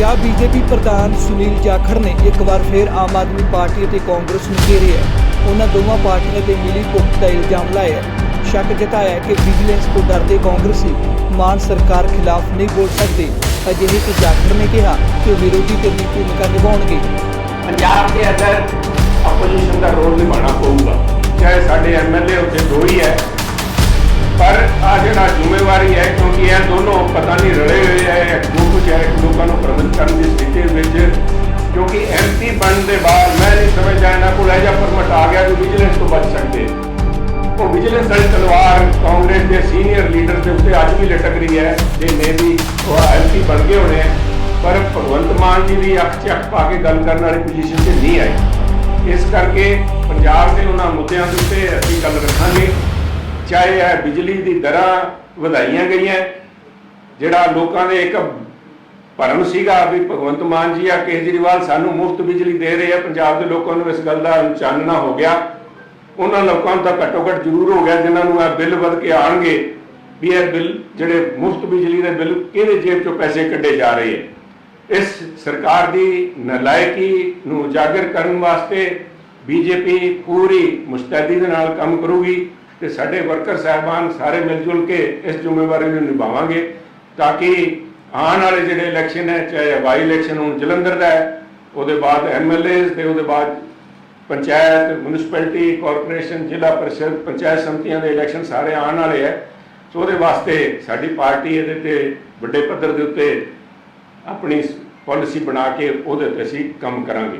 Punjab BJP ਪ੍ਰਧਾਨ ਸੁਨੀਲ ਜਾਖੜ ਨੇ ਇੱਕ ਵਾਰ ਫਿਰ ਆਮ ਆਦਮੀ ਪਾਰਟੀ ਅਤੇ ਕਾਂਗਰਸ ਨੂੰ ਘੇਰਿਆ ਉਹਨਾਂ ਦੋਵਾਂ ਪਾਰਟੀਆਂ ਤੇ ਮਿਲੀ ਭੁਗਤ ਦਾ ਇਲਜ਼ਾਮ ਲਾਇਆ ਸ਼ੱਕ ਜਤਾਇਆ ਕਿ ਵਿਜੀਲੈਂਸ ਤੋਂ ਡਰਦੇ ਕਾਂਗਰਸੀ ਮਾਨ ਸਰਕਾਰ ਖਿਲਾਫ ਨਹੀਂ ਬੋਲ ਸਕਦੇ। ਅਜਿਹੇ ਕਿ ਜਾਖੜ ਨੇ ਕਿਹਾ ਕਿ ਉਹ ਵਿਰੋਧੀ ਧਿਰ ਦੀ ਭੂਮਿਕਾ ਨਿਭਾਉਣਗੇ। ਪੰਜਾਬ ਦੇ ਅੰਦਰ ਆਪੋਜੀਸ਼ਨ ਦਾ ਰੋਲ ਨਿਭਾਉਣਾ ਪਊਗਾ। ਚਾਹੇ ਸਾਡੇ ਐਮਐਲਏ ਉੱਥੇ ਦੋ ਹੀ ਹੈ। ਪਰ ਆ ਜਿਹੜਾ ਜ਼ਿੰਮੇਵਾਰੀ ਹੈ, ਕਿਉਂਕਿ ਇਹ ਦੋਨੋਂ ਪਤਾ ਨਹੀਂ ਰਲੇ ਹੋਏ ਹੈ ਐਮਪੀ ਦੇ ਬਾਅਦ ਮੈਂ ਨਹੀਂ ਸਮਝਦਾ ਇਹਨਾਂ ਕੋਲ ਇਹ ਪਰਮਟ ਆ ਗਿਆ ਕਿ ਵਿਜੀਲੈਂਸ ਤੋਂ ਬਚ ਸਕਦੇ ਉਹ ਵਿਜੀਲੈਂਸ ਵਾਲੀ ਤਲਵਾਰ ਕਾਂਗਰਸ ਦੇ ਸੀਨੀਅਰ ਲੀਡਰ ਦੇ ਉੱਤੇ ਅੱਜ ਵੀ ਲਟਕ ਰਹੀ ਹੈ। ਜੇ ਨੇ ਵੀ ਉਹ ਐਮਪੀ ਬਣ ਗਏ ਹੋਣੇ, ਪਰ ਭਗਵੰਤ ਮਾਨ ਜੀ ਦੀ ਅੱਖ 'ਚ ਪਾ ਕੇ ਗੱਲ ਕਰਨ ਵਾਲੀ ਪੋਜੀਸ਼ਨ 'ਚ ਨਹੀਂ ਆਈ ਇਸ ਕਰਕੇ ਪੰਜਾਬ ਦੇ ਉਹਨਾਂ ਮੁੱਦਿਆਂ ਦੇ ਉੱਤੇ ਅਸੀਂ ਗੱਲ ਰੱਖਾਂਗੇ। ਚਾਹੇ ਇਹ ਬਿਜਲੀ ਦੀ ਦਰਾਂ ਵਧਾਈਆਂ ਗਈਆਂ, ਜਿਹੜਾ ਲੋਕਾਂ ਦੇ ਇੱਕ ਭਰਮ ਸੀਗਾ ਵੀ ਭਗਵੰਤ ਮਾਨ ਜੀ ਆ, ਕੇਜਰੀਵਾਲ ਸਾਨੂੰ ਮੁਫਤ ਬਿਜਲੀ ਦੇ ਰਹੇ ਆ। ਪੰਜਾਬ ਦੇ ਲੋਕਾਂ ਨੂੰ ਇਸ ਗੱਲ ਦਾ ਚਾਨਣਾ ਹੋ ਗਿਆ। ਉਹਨਾਂ ਲੋਕਾਂ ਨੂੰ ਤਾਂ ਘੱਟੋ ਘੱਟ ਜ਼ਰੂਰ ਹੋ ਗਿਆ, ਜਿਨ੍ਹਾਂ ਨੂੰ ਇਹ ਬਿੱਲ ਵੱਧ ਕੇ ਆਣਗੇ ਵੀ ਇਹ ਬਿੱਲ ਜਿਹੜੇ ਮੁਫਤ ਬਿਜਲੀ ਦੇ ਬਿੱਲ, ਕਿਹਦੇ ਜੇਬ ਚੋਂ ਪੈਸੇ ਕੱਢੇ ਜਾ ਰਹੇ ਹੈ ਇਸ ਸਰਕਾਰ ਦੀ ਨਲਾਇਕੀ ਨੂੰ ਉਜਾਗਰ ਕਰਨ ਵਾਸਤੇ ਬੀਜੇਪੀ ਪੂਰੀ ਮੁਸਤੈਦੀ ਦੇ ਨਾਲ ਕੰਮ ਕਰੂਗੀ ਤੇ ਸਾਡੇ ਵਰਕਰ ਸਾਹਿਬਾਨ ਸਾਰੇ ਮਿਲ ਜੁਲ ਕੇ ਇਸ ਜ਼ਿੰਮੇਵਾਰੀ ਨੂੰ ਨਿਭਾਵਾਂਗੇ ਤਾਂ ਕਿ ਆਉਣ ਵਾਲੇ ਜਿਹੜੇ ਇਲੈਕਸ਼ਨ ਹੈ, ਚਾਹੇ ਬਾਈ ਇਲੈਕਸ਼ਨ ਹੁਣ, ਜਲੰਧਰ ਦਾ ਹੈ, ਉਹਦੇ ਬਾਅਦ ਐਮਐਲਏਜ਼ ਤੇ ਉਹਦੇ ਬਾਅਦ ਪੰਚਾਇਤ ਮਿਊਨਿਸਪੈਲਿਟੀ ਕਾਰਪੋਰੇਸ਼ਨ ਜ਼ਿਲ੍ਹਾ ਪਰਿਸ਼ਦ, ਪੰਚਾਇਤ ਸਮਤੀਆਂ ਦੇ ਇਲੈਕਸ਼ਨ ਸਾਰੇ ਆਉਣ ਵਾਲੇ ਹੈ। ਸੋ ਉਹਦੇ ਵਾਸਤੇ ਸਾਡੀ ਪਾਰਟੀ ਇਹਦੇ ਤੇ ਵੱਡੇ ਪੱਧਰ ਦੇ ਉੱਤੇ ਆਪਣੀ ਪਾਲਿਸੀ ਬਣਾ ਕੇ ਉਹਦੇ ਤੇ ਅਸੀਂ ਕੰਮ ਕਰਾਂਗੇ।